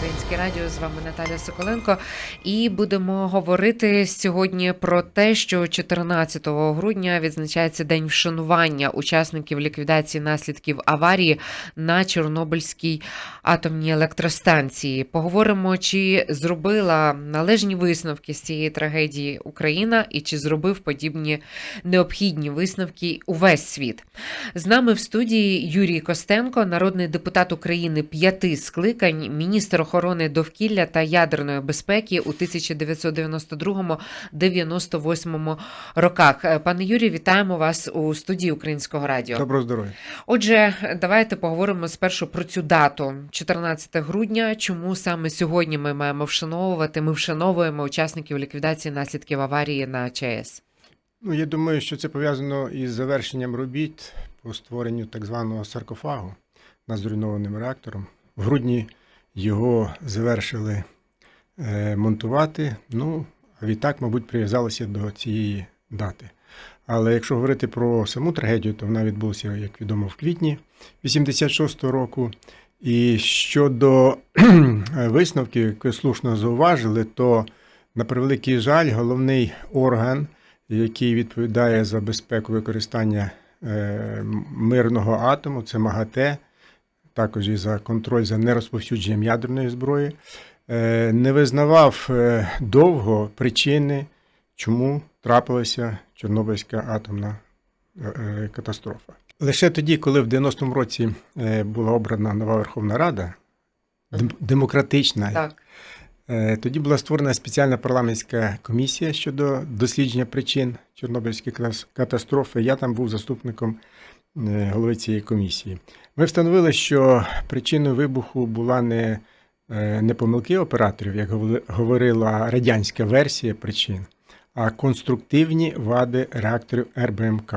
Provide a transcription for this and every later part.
Українське радіо. З вами Наталя Соколенко. І будемо говорити сьогодні про те, що 14 грудня відзначається день вшанування учасників ліквідації наслідків аварії на Чорнобильській атомній електростанції. Поговоримо, чи зробила належні висновки з цієї трагедії Україна, і чи зробив подібні необхідні висновки увесь світ. З нами в студії Юрій Костенко, народний депутат України п'яти скликань, міністр довкілля та ядерної безпеки у 1992-98 роках. Е, Пане Юрій, вітаємо вас у студії Українського радіо. Доброго здоров'я. Отже, давайте поговоримо спершу про цю дату, 14 грудня. Чому саме сьогодні ми маємо вшановувати? Ми вшановуємо учасників ліквідації наслідків аварії на ЧАЕС. Ну, я думаю, що це пов'язано із завершенням робіт по створенню так званого саркофагу над зруйнованим реактором. В грудні його завершили е, монтувати. Ну, а відтак, мабуть, прив'язалися до цієї дати. Але якщо говорити про саму трагедію, то вона відбулася, як відомо, в квітні 86-го року. І щодо висновків, які слушно зауважили, то на превеликий жаль, головний орган, який відповідає за безпеку використання е, мирного атому, це МАГАТЕ, також і за контроль за нерозповсюдженням ядерної зброї, е, не визнавав е, довго причини, чому трапилася Чорнобильська атомна е, катастрофа. Лише тоді, коли в 90-му році була обрана нова Верховна Рада, демократична, Так. Тоді була створена спеціальна парламентська комісія щодо дослідження причин Чорнобильської катастрофи. Я там був заступником голови цієї комісії. Ми встановили, що причиною вибуху була не, е, не помилки операторів, як говорила радянська версія причин, а конструктивні вади реакторів РБМК.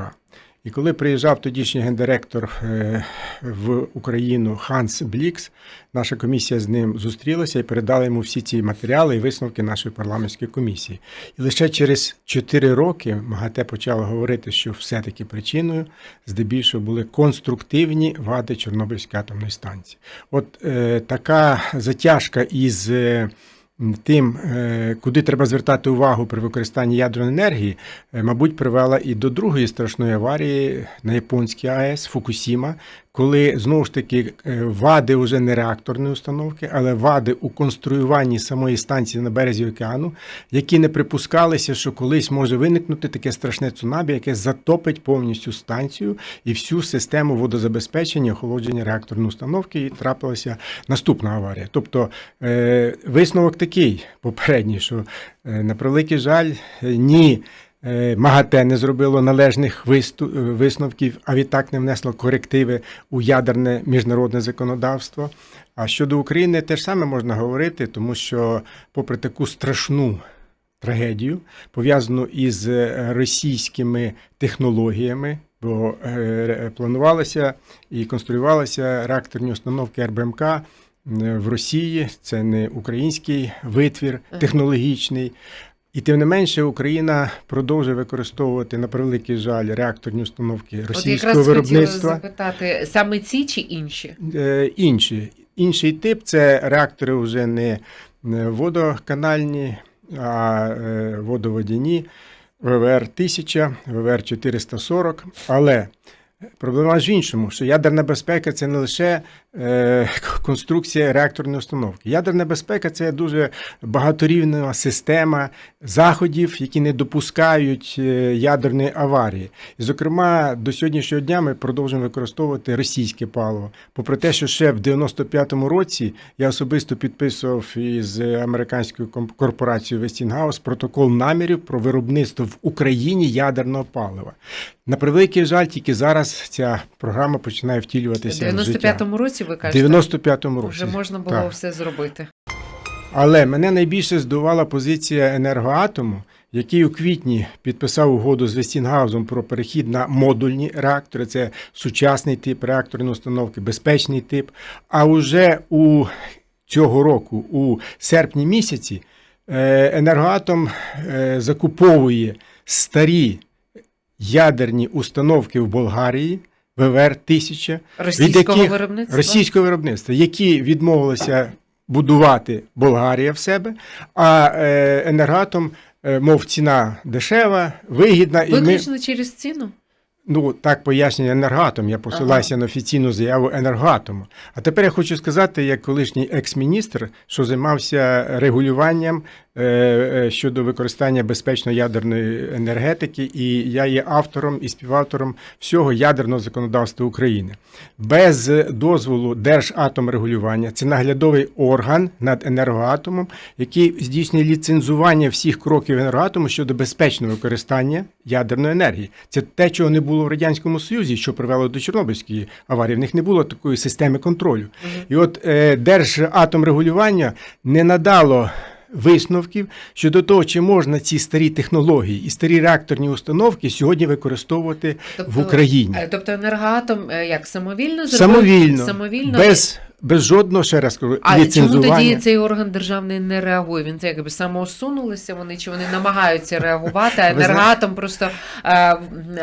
І коли приїжджав тодішній гендиректор е, в Україну Ханс Блікс, наша комісія з ним зустрілася і передала йому всі ці матеріали і висновки нашої парламентської комісії. І лише через 4 роки МАГАТЕ почало говорити, що все-таки причиною здебільшого були конструктивні вади Чорнобильської атомної станції. От е, така затяжка із. Тим, е, куди треба звертати увагу при використанні ядерної енергії, е, мабуть, привела і до другої страшної аварії на японській АЕС Фукусіма, коли знову ж таки е, вади вже не реакторної установки, але вади у конструюванні самої станції на березі океану, які не припускалися, що колись може виникнути таке страшне цунамі, яке затопить повністю станцію і всю систему водозабезпечення, охолодження реакторної установки, і трапилася наступна аварія. Тобто е, висновок такий попередній, що е, на превеликий жаль, ні. Е, МАГАТЕ не зробило належних е, висновків, а відтак не внесло корективи у ядерне міжнародне законодавство. А щодо України теж саме можна говорити, тому що, попри таку страшну трагедію, пов'язану із е, російськими технологіями, бо планувалося і конструювалися реакторні установки РБМК в Росії. Це не український витвір технологічний. І тим не менше Україна продовжує використовувати на превеликий жаль реакторні установки От російського якраз хотіла виробництва. запитати саме ці чи інші? Е, інші. Інший тип це реактори вже не не водоканальні, а е, водоводяні ВВР 1000, ВВР 440. Але проблема ж в іншому, що ядерна безпека це не лише е, конструкція реакторної установки. Ядерна безпека це дуже багаторівнева система заходів, які не допускають е, ядерної аварії. І, зокрема, до сьогоднішнього дня ми продовжуємо використовувати російське паливо. Попри те, що ще в 95-му році я особисто підписував із американською корпорацією Westinghouse протокол намірів про виробництво в Україні ядерного палива. На превеликий жаль, тільки зараз ця програма починає втілюватися в життя. 95-му році ви В кажете, 95-му році. вже можна було Так. все зробити. Але мене найбільше здивувала позиція енергоатому, який у квітні підписав угоду з Вестінгаузом про перехід на модульні реактори. Це сучасний тип реакторної установки, безпечний тип. А уже у цього року, у серпні місяці, е, енергоатом е, закуповує старі ядерні установки в Болгарії. ВВР 1000 Російського яких- виробництва? російського виробництва, які відмовилися будувати Болгарія в себе, а е, енергатом, е, мов ціна дешева, вигідна, і ми через ціну? Ну, так пояснює енергатом. Я посилаюся на офіційну заяву енергатому. А тепер я хочу сказати, як колишній екс-міністр, що займався регулюванням е, е, щодо використання безпечної ядерної енергетики, і я є автором і співавтором всього ядерного законодавства України. Без дозволу Держатомрегулювання це наглядовий орган над енергоатомом, який здійснює ліцензування всіх кроків енергоатому щодо безпечного використання ядерної енергії. Це те, чого не було в радянському Союзі, що привело до Чорнобильської аварії. В них не було такої системи контролю. І от е, Держатомрегулювання не надало. Висновків щодо того, чи можна ці старі технології і старі реакторні установки сьогодні використовувати в Україні е, Тобто енергоатом е, як самовільно зробив? самовільно, самовільно без, без жодного ще раз кажу, А чому тоді цей орган державний не реагує? Він це якби самоусунулися вони чи вони намагаються реагувати, а Ви енергоатом просто е,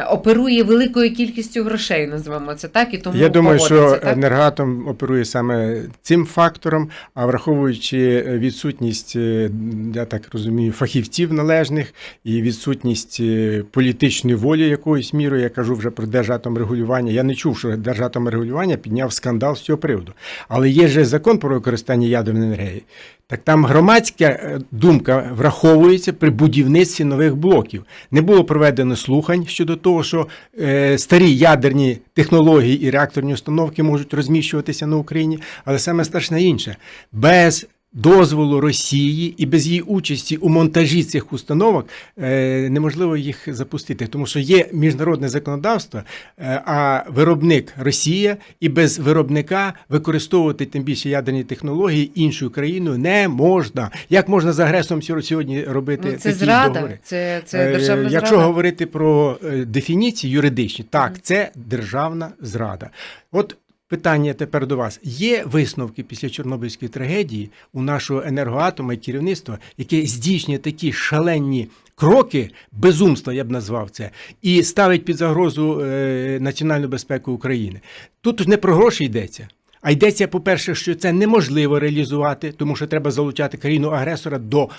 оперує великою кількістю грошей, називаємо це так, і тому Я думаю, що так? енергоатом оперує саме цим фактором, а враховуючи відсутність, е, я так розумію, фахівців належних і відсутність е, політичної волі якоюсь мірою, я кажу вже про держатомрегулювання. Я не чув, що держатомрегулювання підняв скандал з цього приводу. Але є же закон про використання ядерної енергії. Так там громадська е, думка враховується при будівництві нових блоків. Не було проведено слухань щодо того, що е, старі ядерні технології і реакторні установки можуть розміщуватися на Україні, але саме страшне інше. Без дозволу Росії і без її участі у монтажі цих установок е, неможливо їх запустити, тому що є міжнародне законодавство, е, а виробник Росія, і без виробника використовувати тим більше ядерні технології іншою країною не можна. Як можна з агресором сьогодні робити Ну, це такі зрада, договори? це, це Е, державна Якщо зрада. говорити про дефініції юридичні, так, це державна зрада. От питання тепер до вас: є висновки після Чорнобильської трагедії у нашого енергоатома і керівництва, яке здійснює такі шалені кроки, безумства, я б назвав це, і ставить під загрозу е, національну безпеку України. Тут не про гроші йдеться. А йдеться, по-перше, що це неможливо реалізувати, тому що треба залучати країну-агресора до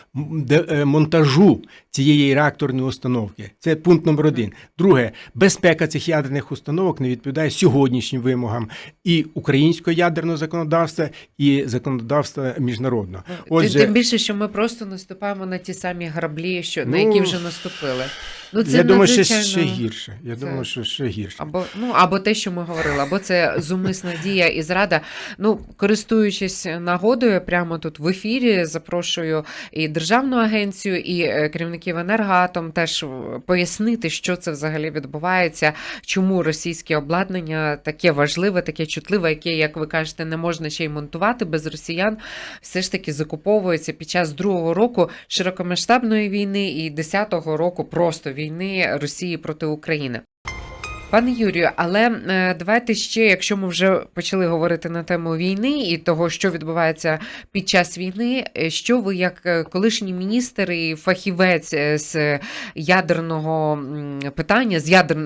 е, монтажу цієї реакторної установки. Це пункт номер один. Друге, безпека цих ядерних установок не відповідає сьогоднішнім вимогам і українського ядерного законодавства, і законодавства міжнародного. Тим- Тим більше, що ми просто наступаємо на ті самі граблі, що, на які Ну, вже наступили. Ну, це я думаю, що ще гірше. Я Це- думаю, що ще гірше. Або ну або те, що ми говорили, або це зумисна дія і зрада. Ну, користуючись нагодою, прямо тут в ефірі запрошую і державну агенцію, і е, керівників енергоатом теж е, пояснити, що це взагалі відбувається, чому російське обладнання таке важливе, таке чутливе, яке, як ви кажете, не можна ще й монтувати без росіян, все ж таки закуповується під час другого року широкомасштабної війни і десятого року просто війни Росії проти України. Пане Юрію, але е, давайте ще, якщо ми вже почали говорити на тему війни і того, що відбувається під час війни, е, що ви, як е, колишній міністр і фахівець з ядерного питання, з ядер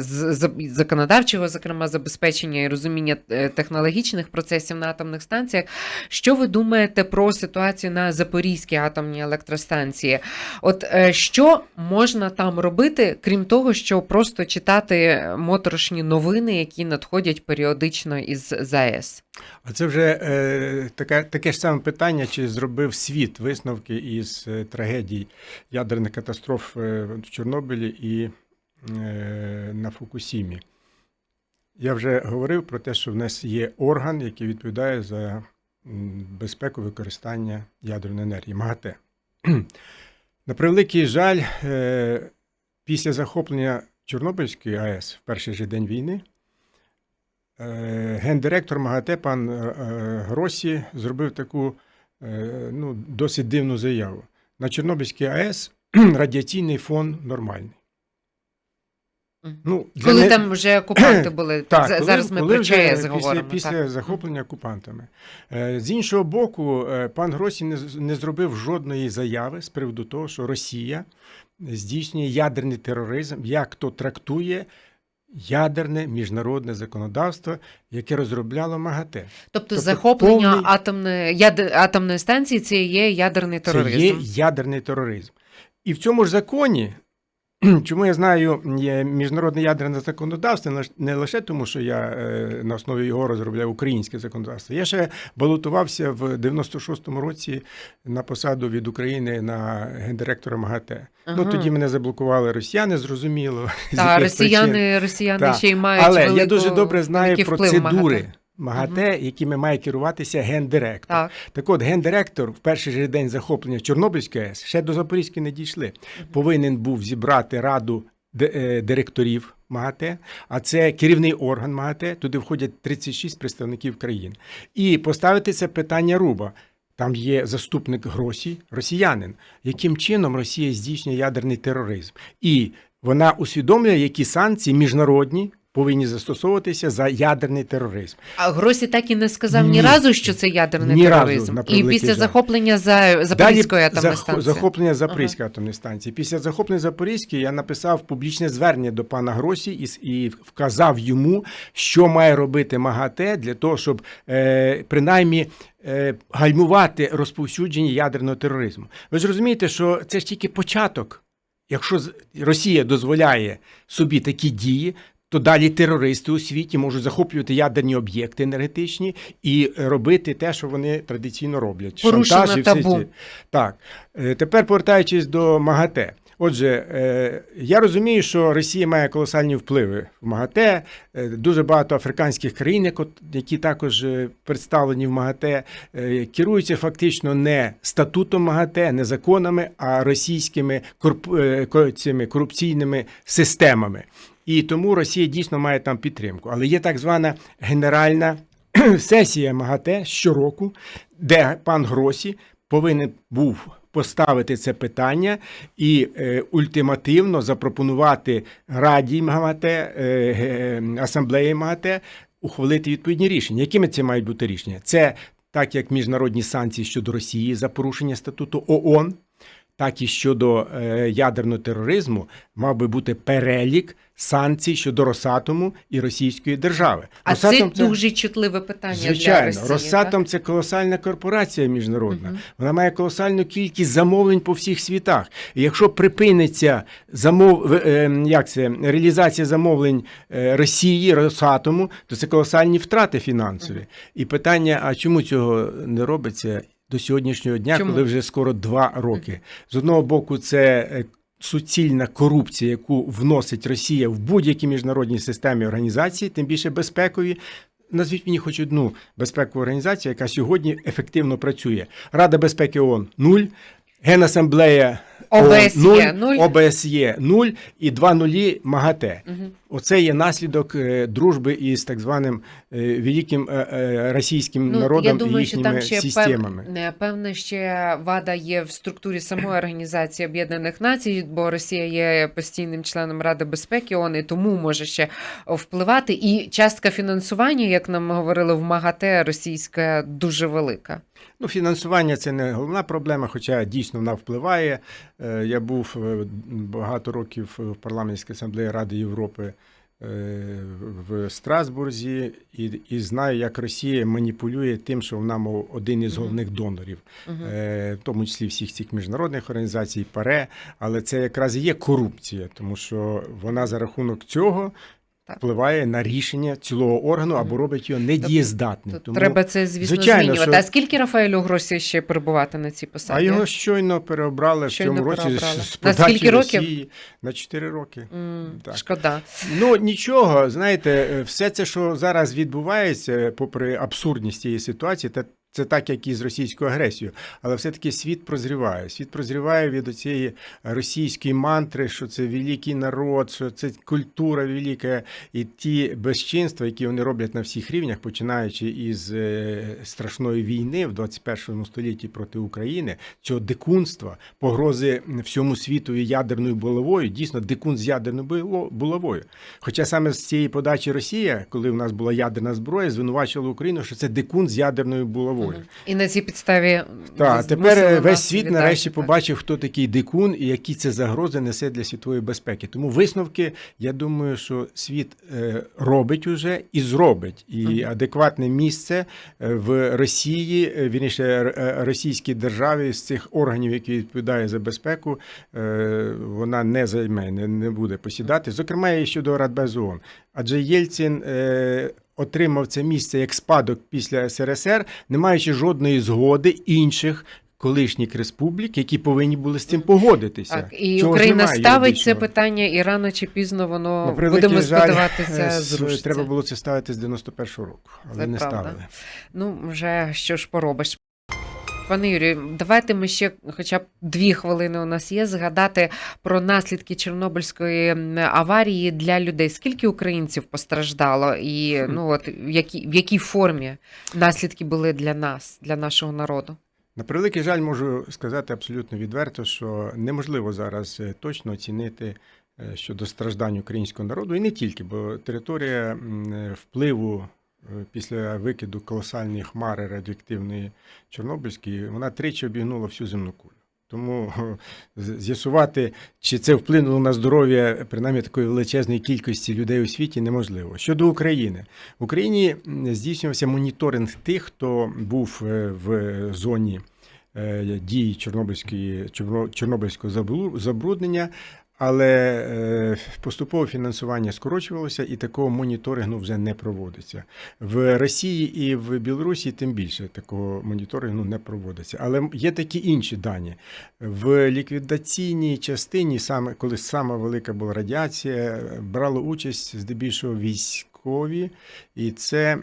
з законодавчого, зокрема, забезпечення і розуміння технологічних процесів на атомних станціях, що ви думаєте про ситуацію на Запорізькій атомній електростанції? От що можна там робити, крім того, що просто читати моторошні новини, які надходять періодично із ЗАЕС? А це вже е, таке, таке ж саме питання, чи зробив світ висновки із е, трагедій ядерних катастроф е, в Чорнобилі і е, на Фукусімі. Я вже говорив про те, що в нас є орган, який відповідає за безпеку використання ядерної енергії МАГАТЕ. На превеликий жаль, е, після захоплення Чорнобильської АЕС в перший же день війни Е, Гендиректор МАГАТЕ пан е, е, Гросі зробив таку ну, досить дивну заяву. На Чорнобильській АЕС радіаційний фон нормальний. Ну, для Коли не- там вже окупанти були, так, коли- зараз ми коли про ЧАЕС після, говоримо. після так. захоплення окупантами. Е, З іншого боку, е, пан Гросі не, не зробив жодної заяви з приводу того, що Росія здійснює ядерний тероризм, як то трактує ядерне міжнародне законодавство, яке розробляло МАГАТЕ. Тобто, Тобто захоплення повний- атомної яд... атомної станції це є ядерний тероризм. Це є ядерний тероризм. І в цьому ж законі, чому я знаю є міжнародне ядерне законодавство, не лише тому, що я е, на основі його розробляв українське законодавство. Я ще балотувався в 96-му році на посаду від України на гендиректора МАГАТЕ. Ага. Ну тоді мене заблокували росіяни, зрозуміло. Та причин. росіяни, росіяни Так. ще й мають Але велику, я дуже добре знаю процедури МАГАТЕ. МАГАТЕ, якими має керуватися гендиректор. Так. Так от, гендиректор в перший же день захоплення Чорнобильської АЕС ще до Запорізької не дійшли. Повинен був зібрати раду е, директорів МАГАТЕ, а це керівний орган МАГАТЕ. Туди входять 36 представників країн. І поставити це питання руба. Там є заступник Гросі, росіянин. Яким чином Росія здійснює ядерний тероризм? І вона усвідомлює, які санкції міжнародні повинні застосовуватися за ядерний тероризм. А Гросі так і не сказав ні, Ні. разу, що це ядерний Ні тероризм. на і після жаль. захоплення за Запорізької Далі атомної станції. захоплення Запорізької атомної станції. Після захоплення Запорізької я написав публічне звернення до пана Гросі і, і вказав йому, що має робити МАГАТЕ для того, щоб е, принаймні е, гальмувати розповсюдження ядерного тероризму. Ви ж розумієте, що це ж тільки початок. Якщо Росія дозволяє собі такі дії, то далі терористи у світі можуть захоплювати ядерні об'єкти енергетичні і робити те, що вони традиційно роблять. Порушено табу. ці- Так, Е, тепер повертаючись до МАГАТЕ. Отже, е, я розумію, що Росія має колосальні впливи в МАГАТЕ. Е, Дуже багато африканських країн, як які також е, представлені в МАГАТЕ, керуються фактично не статутом МАГАТЕ, не законами, а російськими цими корупційними системами. І тому Росія дійсно має там підтримку. Але є так звана генеральна сесія МАГАТЕ щороку, де пан Гросі повинен був поставити це питання і е, ультимативно запропонувати Раді МАГАТЕ, е, ге- асамблеї МАГАТЕ ухвалити відповідні рішення. Якими це мають бути рішення? Це так як міжнародні санкції щодо Росії за порушення статуту ООН, так і щодо е, ядерного тероризму мав би бути перелік санкцій щодо Росатому і Російської держави. А Росатом це дуже чутливе питання для Звичайно, Росії. Росатом це колосальна корпорація міжнародна. Мгм. Вона має колосальну кількість замовлень по всіх світах. І якщо припиниться замов... е, як це, реалізація замовлень е, Росії, Росатому, то це колосальні втрати фінансові. І питання: а чому цього не робиться до сьогоднішнього дня, Чому? коли вже скоро два роки? З одного боку, це. Суцільна корупція, яку вносить Росія в будь-які міжнародні системи організації, тим більше безпекові, Назвіть мені хоч одну безпекову організацію, яка сьогодні ефективно працює. Рада безпеки ООН – нуль, Генасамблея ООН – нуль. ОБСЄ – нуль і два нулі МАГАТЕ. Мгм. Оце є наслідок е, дружби із так званим е, великим е, російським Ну, народом я думаю, і що там ще системами. пев... не, певне ще вада є в структурі самої організації Об'єднаних Націй, бо Росія є постійним членом Ради безпеки ООН, і тому може ще впливати. І частка фінансування, як нам говорили в МАГАТЕ, російська дуже велика. Ну, фінансування це не головна проблема, хоча дійсно вона впливає. Я був багато років в парламентській асамблеї Ради Європи в Страсбурзі і, і знаю, як Росія маніпулює тим, що вона мов один із головних донорів, е, в тому числі всіх цих міжнародних організацій, ПАРЕ. Але це якраз і є корупція, тому що вона за рахунок цього. Так. Впливає на рішення цілого органу або робить його недієздатним. Тут треба це, звісно, звичайно, змінювати. що- А скільки Рафаелю Гросі ще перебувати на цій посаді? А його щойно переобрали Щойно в цьому році з На подачі скільки років? Росії на 4 роки. М, Так. Шкода. Ну нічого, знаєте, е, все це, що зараз відбувається, попри абсурдність цієї ситуації, та це так, як і з російською агресією, але все-таки світ прозріває. Світ прозріває від цієї російської мантри, що це великий народ, що це культура велика, і ті безчинства, які вони роблять на всіх рівнях, починаючи із е, страшної війни в 21 столітті проти України, цього дикунства, погрози всьому світу ядерною булавою, дійсно дикун з ядерною булавою. Хоча саме з цієї подачі Росія, коли в нас була ядерна зброя, звинувачувала Україну, що це дикун з ядерною булавою. Собою. І на цій підставі Так, тепер весь світ нарешті так. побачив, хто такий дикун і які це загрози несе для світової безпеки. Тому висновки, я думаю, що світ е, робить уже і зробить. І Мгм. адекватне місце е, в Росії, е, вірніше російській державі з цих органів, які відповідають за безпеку, вона не займе, не, не буде посідати. Зокрема, і щодо Радбезу Адже Єльцин. Отримав це місце як спадок після СРСР, не маючи жодної згоди інших колишніх республік, які повинні були з цим погодитися. Так, і Цього Україна ставить це питання, і рано чи пізно воно На будемо сподіватися е, з- Треба було це ставити з 91-го року, але Це не правда. ставили. Ну, вже що ж поробиш. Пане Юрію, давайте ми ще, хоча б дві хвилини у нас є, згадати про наслідки Чорнобильської аварії для людей. Скільки українців постраждало, і ну от в якій в якій формі наслідки були для нас, для нашого народу? На превеликий жаль, можу сказати абсолютно відверто, що неможливо зараз е, точно оцінити е, щодо страждань українського народу, і не тільки, бо територія е, впливу після викиду колосальної хмари радіоактивної Чорнобильської, вона тричі обігнула всю земну кулю. Тому е, з'ясувати, чи це вплинуло на здоров'я принаймні такої величезної кількості людей у світі, неможливо. Щодо України, в Україні здійснювався моніторинг тих, хто був е, в зоні е, дії Чорнобильської, Чорнобильського забруднення. Але е, поступово фінансування скорочувалося і такого моніторингу вже не проводиться. В Росії і в Білорусі тим більше такого моніторингу не проводиться. Але є такі інші дані. В ліквідаційній частині, саме коли сама велика була радіація, брало участь здебільшого військові, і це е,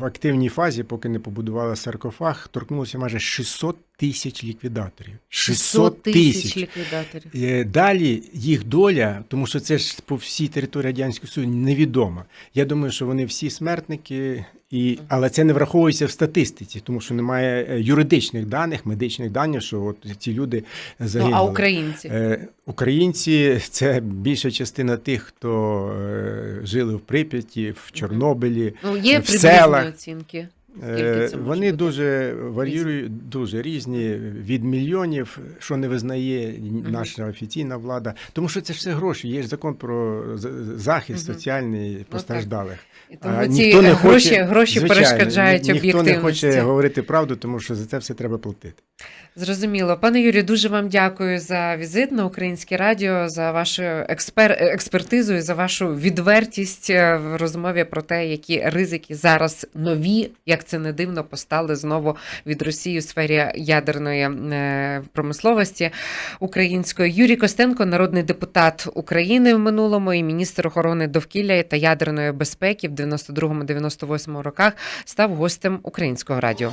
в активній фазі, поки не побудували саркофаг, торкнулося майже 600 тисяч ліквідаторів. 600 тисяч. ліквідаторів. Е, Далі їх доля, тому що це ж по всій території Радянського Союзу невідома. Я думаю, що вони всі смертники, і... але це не враховується в статистиці, тому що немає е, юридичних даних, медичних даних, що от ці люди Ну, загинули. а українці? Е, Українці це більша частина тих, хто е, жили в Прип'яті, в Чорнобилі. Ну, є в селах. оцінки. Е, Скільки це може Вони бути? дуже варіюють, дуже різні від мільйонів, що не визнає наша офіційна влада. Тому що це ж все гроші. Є ж закон про захист соціальний постраждалих. І А тому ці ніхто не гроші, хоче- гроші звичайно, перешкоджають ні- Ніхто не об'єктивності. хоче говорити правду, тому що за це все треба платити. Зрозуміло. Пане Юрію, дуже вам дякую за візит на Українське радіо, за вашу експер... експертизу і за вашу відвертість е, в розмові про те, які ризики зараз нові, як це не дивно, постали знову від Росії у сфері ядерної е, промисловості української. Юрій Костенко, народний депутат України в минулому і міністр охорони довкілля та ядерної безпеки в 92-98 роках, став гостем Українського радіо.